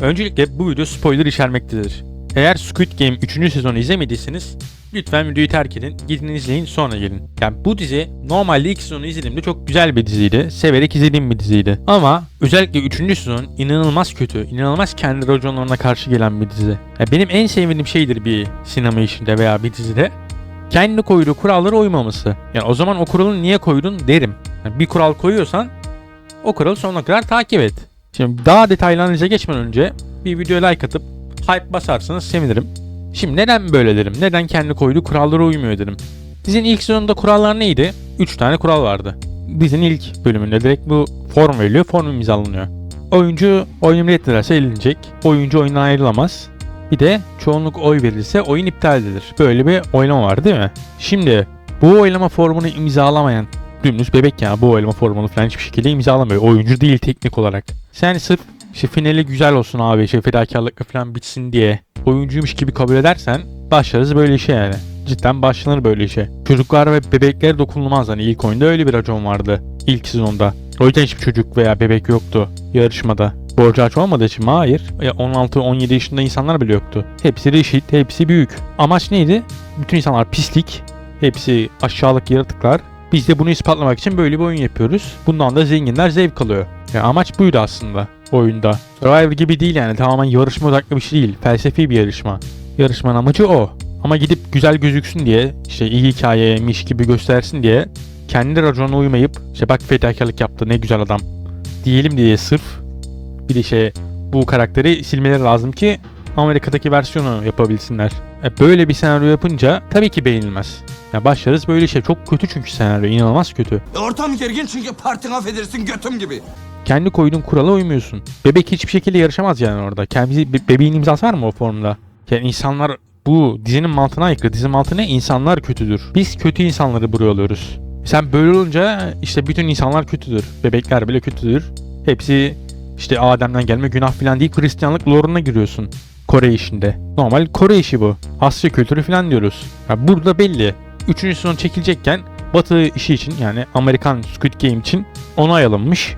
Öncelikle bu video spoiler içermektedir. Eğer Squid Game 3. sezonu izlemediyseniz lütfen videoyu terk edin, gidin izleyin sonra gelin. Yani bu dizi normalde ilk sezonu izlediğimde çok güzel bir diziydi. Severek izlediğim bir diziydi. Ama özellikle 3. sezon inanılmaz kötü, inanılmaz kendi raconlarına karşı gelen bir dizi. Ya benim en sevdiğim şeydir bir sinema işinde veya bir dizide kendi koyduğu kurallara uymaması. Yani o zaman o kuralı niye koydun derim. Yani bir kural koyuyorsan o kuralı sonuna kadar takip et. Şimdi daha detaylı analize geçmeden önce bir videoya like atıp hype basarsanız sevinirim. Şimdi neden böyle derim? Neden kendi koyduğu kurallara uymuyor derim. Dizinin ilk sezonunda kurallar neydi? 3 tane kural vardı. Dizinin ilk bölümünde direkt bu form veriliyor, form imzalanıyor. Oyuncu oyunu reddederse elenecek. Oyuncu oyundan ayrılamaz. Bir de çoğunluk oy verilirse oyun iptal edilir. Böyle bir oylama var değil mi? Şimdi bu oylama formunu imzalamayan dümdüz bebek ya bu oylama formunu falan hiçbir şekilde imzalamıyor. Oyuncu değil teknik olarak. Sen sırf işte finali güzel olsun abi işte fedakarlıkla falan bitsin diye oyuncuymuş gibi kabul edersen başlarız böyle işe yani. Cidden başlanır böyle işe. Çocuklar ve bebeklere dokunulmaz hani ilk oyunda öyle bir racon vardı ilk sezonda. O yüzden hiçbir çocuk veya bebek yoktu yarışmada. Borcu aç olmadığı için mi? Hayır. Ya 16-17 yaşında insanlar bile yoktu. Hepsi reşit, hepsi büyük. Amaç neydi? Bütün insanlar pislik. Hepsi aşağılık yaratıklar. Biz de bunu ispatlamak için böyle bir oyun yapıyoruz. Bundan da zenginler zevk alıyor. Yani amaç buydu aslında oyunda. Survivor gibi değil yani tamamen yarışma odaklı bir şey değil. Felsefi bir yarışma. Yarışmanın amacı o. Ama gidip güzel gözüksün diye, işte iyi hikayeymiş gibi göstersin diye kendi raconuna uymayıp işte bak fedakarlık yaptı ne güzel adam diyelim diye sırf bir de şey bu karakteri silmeleri lazım ki Amerika'daki versiyonu yapabilsinler. E, böyle bir senaryo yapınca tabii ki beğenilmez. Ya başlarız böyle şey çok kötü çünkü senaryo inanılmaz kötü. Ortam gergin çünkü partin affedersin götüm gibi. Kendi koyduğun kurala uymuyorsun. Bebek hiçbir şekilde yarışamaz yani orada. Kendi be- bebeğin imzası var mı o formda? Yani insanlar bu dizinin mantığına aykırı. Dizinin mantığı ne? İnsanlar kötüdür. Biz kötü insanları buraya alıyoruz. Sen böyle olunca işte bütün insanlar kötüdür. Bebekler bile kötüdür. Hepsi işte Adem'den gelme günah falan değil Hristiyanlık lore'una giriyorsun. Kore işinde. Normal Kore işi bu. Asya kültürü falan diyoruz. Ya burada belli. Üçüncü sezon çekilecekken Batı işi için yani Amerikan Squid Game için onay alınmış.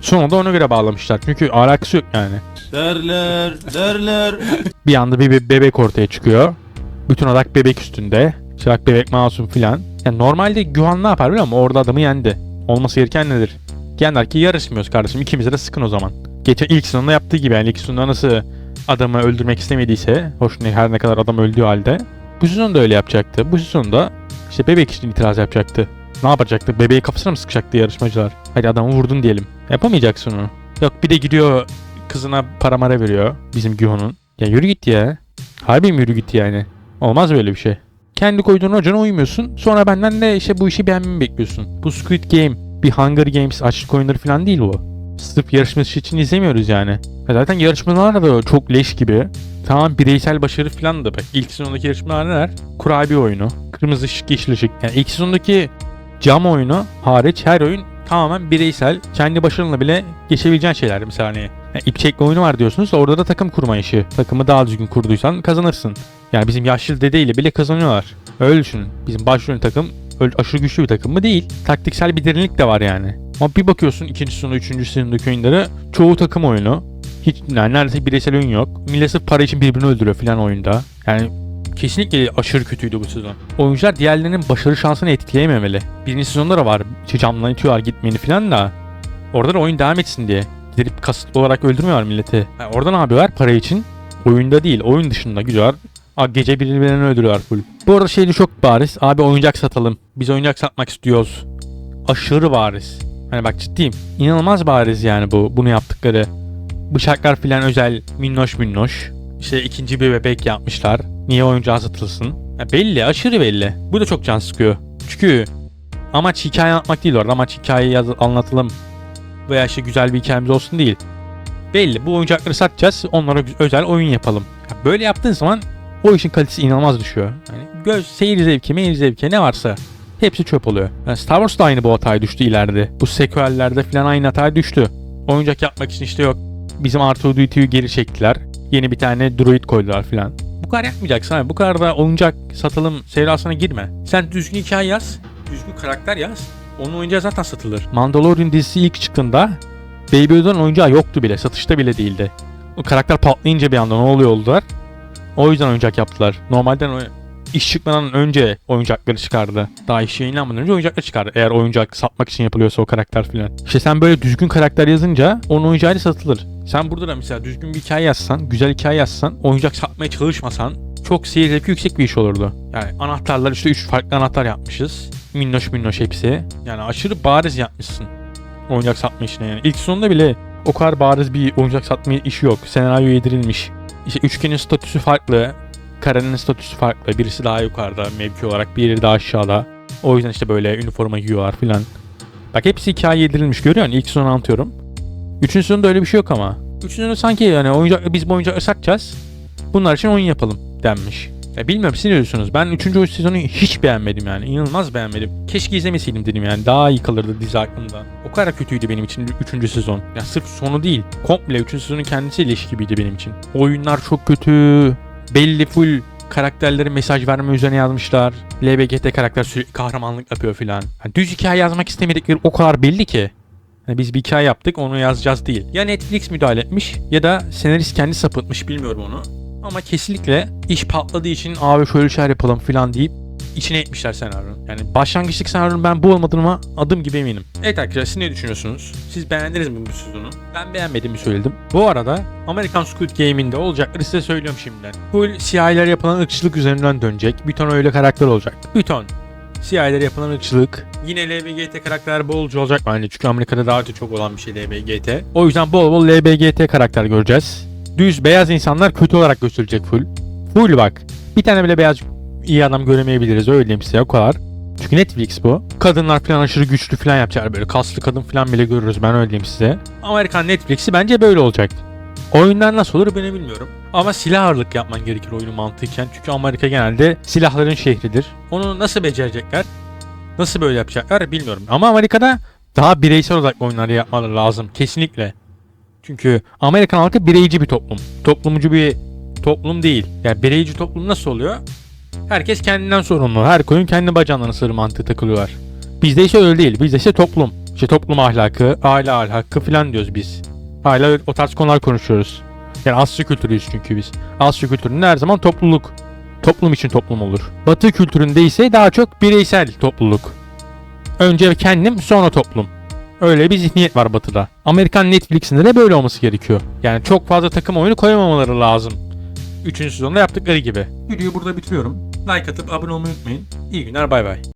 Sonra da ona göre bağlamışlar. Çünkü alakası yok yani. Derler, derler. Bir anda bir be- bebek ortaya çıkıyor. Bütün odak bebek üstünde. Bak bebek masum filan. Yani normalde Gühan ne yapar biliyor musun? Orada adamı yendi. Olması gereken nedir? Gen der ki yarışmıyoruz kardeşim ikimize de sıkın o zaman. Geçen ilk sezonda yaptığı gibi yani ilk sezonda nasıl adamı öldürmek istemediyse hoş her ne kadar adam öldüğü halde bu sezon da öyle yapacaktı. Bu sezonda işte bebek için itiraz yapacaktı. Ne yapacaktı? Bebeği kafasına mı sıkacaktı yarışmacılar? Hadi adamı vurdun diyelim. Yapamayacaksın onu. Yok bir de gidiyor kızına para mara veriyor bizim Gühon'un. Ya yürü git ya. Harbi mi yürü git yani? Olmaz böyle bir şey. Kendi koyduğun hocana uymuyorsun. Sonra benden de işte bu işi beğenmemi bekliyorsun. Bu Squid Game bir Hunger Games açlık oyunları falan değil bu. Sırf yarışması için izlemiyoruz yani. Ya zaten yarışmalar da çok leş gibi. Tamam bireysel başarı falan da bak ilk sezondaki yarışmalar neler? Kurabiye oyunu, kırmızı ışık yeşil ışık. Yani ilk sezondaki cam oyunu hariç her oyun tamamen bireysel. Kendi başarınla bile geçebileceğin şeyler mesela hani. Yani ip çekme oyunu var diyorsunuz orada da takım kurma işi. Takımı daha düzgün kurduysan kazanırsın. Yani bizim yaşlı dedeyle bile kazanıyorlar. Öyle düşünün. Bizim başrol takım aşırı güçlü bir takım mı değil. Taktiksel bir derinlik de var yani. Ama bir bakıyorsun ikinci sezonu, üçüncü sezondaki oyunları çoğu takım oyunu. Hiç yani neredeyse bireysel oyun yok. Millet para için birbirini öldürüyor falan oyunda. Yani kesinlikle aşırı kötüydü bu sezon. Oyuncular diğerlerinin başarı şansını etkileyememeli. Birinci sezonda da var. İşte itiyorlar gitmeyeni falan da. Orada da oyun devam etsin diye. Gidip kasıtlı olarak öldürmüyorlar milleti. Yani orada ne yapıyorlar? Para için. Oyunda değil, oyun dışında gidiyorlar. Gece birbirlerini öldürüyorlar full. Bu arada şey de çok bariz. Abi oyuncak satalım. Biz oyuncak satmak istiyoruz. Aşırı bariz. Hani bak ciddiyim. İnanılmaz bariz yani bu bunu yaptıkları. Bıçaklar filan özel minnoş minnoş. İşte ikinci bir bebek yapmışlar. Niye oyuncağı satılsın? Ya belli, aşırı belli. Bu da çok can sıkıyor. Çünkü amaç hikaye anlatmak değil orada. Amaç hikayeyi anlatalım. Veya işte güzel bir hikayemiz olsun değil. Belli bu oyuncakları satacağız. Onlara özel oyun yapalım. Ya böyle yaptığın zaman o işin kalitesi inanılmaz düşüyor. Yani göz, seyir zevki, meyir zevki ne varsa hepsi çöp oluyor. Yani Star Wars da aynı bu hataya düştü ileride. Bu sequellerde falan aynı hataya düştü. Oyuncak yapmak için işte yok bizim R2-D2'yu geri çektiler. Yeni bir tane droid koydular filan. Bu kadar yapmayacaksın abi. Bu kadar da oyuncak satalım sevdasına girme. Sen düzgün hikaye yaz. Düzgün karakter yaz. Onun oyuncağı zaten satılır. Mandalorian dizisi ilk çıktığında Baby Youda'nın oyuncağı yoktu bile. Satışta bile değildi. o karakter patlayınca bir anda ne oluyor oldular. O yüzden oyuncak yaptılar. Normalden iş çıkmadan önce oyuncakları çıkardı. Daha iş yayınlanmadan önce oyuncakları çıkardı. Eğer oyuncak satmak için yapılıyorsa o karakter filan. İşte sen böyle düzgün karakter yazınca onun oyuncağı da satılır. Sen burada da mesela düzgün bir hikaye yazsan, güzel hikaye yazsan, oyuncak satmaya çalışmasan çok seyir yüksek bir iş olurdu. Yani anahtarlar işte 3 farklı anahtar yapmışız. Minnoş minnoş hepsi. Yani aşırı bariz yapmışsın. Oyuncak satma işine yani. İlk sonunda bile o kadar bariz bir oyuncak satma işi yok. Senaryo yedirilmiş. İşte üçgenin statüsü farklı. Karenin statüsü farklı. Birisi daha yukarıda mevki olarak, biri daha aşağıda. O yüzden işte böyle üniforma giyiyorlar filan. Bak hepsi hikaye yedirilmiş görüyor musun? İlk sonu anlatıyorum. Üçüncü sezonda öyle bir şey yok ama. Üçüncü sezonda sanki yani oyuncak, biz bu oyuncakları satacağız. Bunlar için oyun yapalım denmiş. Ya bilmiyorum siz ne diyorsunuz? Ben 3. sezonu hiç beğenmedim yani. İnanılmaz beğenmedim. Keşke izlemeseydim dedim yani. Daha iyi kalırdı dizi aklımda. O kadar kötüydü benim için 3. sezon. Ya sırf sonu değil. Komple 3. sezonun kendisi leş gibiydi benim için. Oyunlar çok kötü. Belli full karakterlere mesaj verme üzerine yazmışlar. LBGT karakter sürekli kahramanlık yapıyor filan. Yani düz hikaye yazmak istemedikleri o kadar belli ki. Yani biz bir hikaye yaptık onu yazacağız değil. Ya Netflix müdahale etmiş ya da senarist kendi sapıtmış bilmiyorum onu. Ama kesinlikle iş patladığı için abi şöyle şeyler yapalım falan deyip içine etmişler senaryonun. Yani başlangıçlık senaryonun ben bu olmadığıma adım gibi eminim. Evet arkadaşlar siz ne düşünüyorsunuz? Siz beğendiniz mi bu sezonu? Ben beğenmediğimi söyledim. Bu arada American Squid Game'in de olacakları size söylüyorum şimdiden. Full CIA'ler yapılan ırkçılık üzerinden dönecek. Bir ton öyle karakter olacak. Bir ton. CIA'lere yapılan ırkçılık. Yine LBGT karakter bolca olacak bence. Çünkü Amerika'da daha çok olan bir şey LBGT. O yüzden bol bol LBGT karakter göreceğiz. Düz beyaz insanlar kötü olarak gösterilecek full. Full bak. Bir tane bile beyaz iyi adam göremeyebiliriz öyle diyeyim size o kadar. Çünkü Netflix bu. Kadınlar falan aşırı güçlü falan yapacaklar böyle kaslı kadın falan bile görürüz ben öyle diyeyim size. Amerikan Netflix'i bence böyle olacak. Oyunlar nasıl olur ben bilmiyorum. Ama silah ağırlık yapman gerekir oyunu mantıken. Çünkü Amerika genelde silahların şehridir. Onu nasıl becerecekler? Nasıl böyle yapacaklar bilmiyorum. Ama Amerika'da daha bireysel olarak oyunları yapmaları lazım. Kesinlikle. Çünkü Amerikan halkı bireyci bir toplum. Toplumcu bir toplum değil. Yani bireyci toplum nasıl oluyor? Herkes kendinden sorumlu. Her koyun kendi bacağından ısırır mantığı takılıyorlar. Bizde ise öyle değil. Bizde ise toplum. İşte toplum ahlakı, aile ahlakı falan diyoruz biz. Hala o tarz konular konuşuyoruz. Yani Asya kültürüyüz çünkü biz. Asya kültüründe her zaman topluluk. Toplum için toplum olur. Batı kültüründe ise daha çok bireysel topluluk. Önce kendim sonra toplum. Öyle bir zihniyet var batıda. Amerikan Netflix'inde de böyle olması gerekiyor. Yani çok fazla takım oyunu koymamaları lazım. Üçüncü sezonda yaptıkları gibi. Videoyu burada bitiriyorum. Like atıp abone olmayı unutmayın. İyi günler bay bay.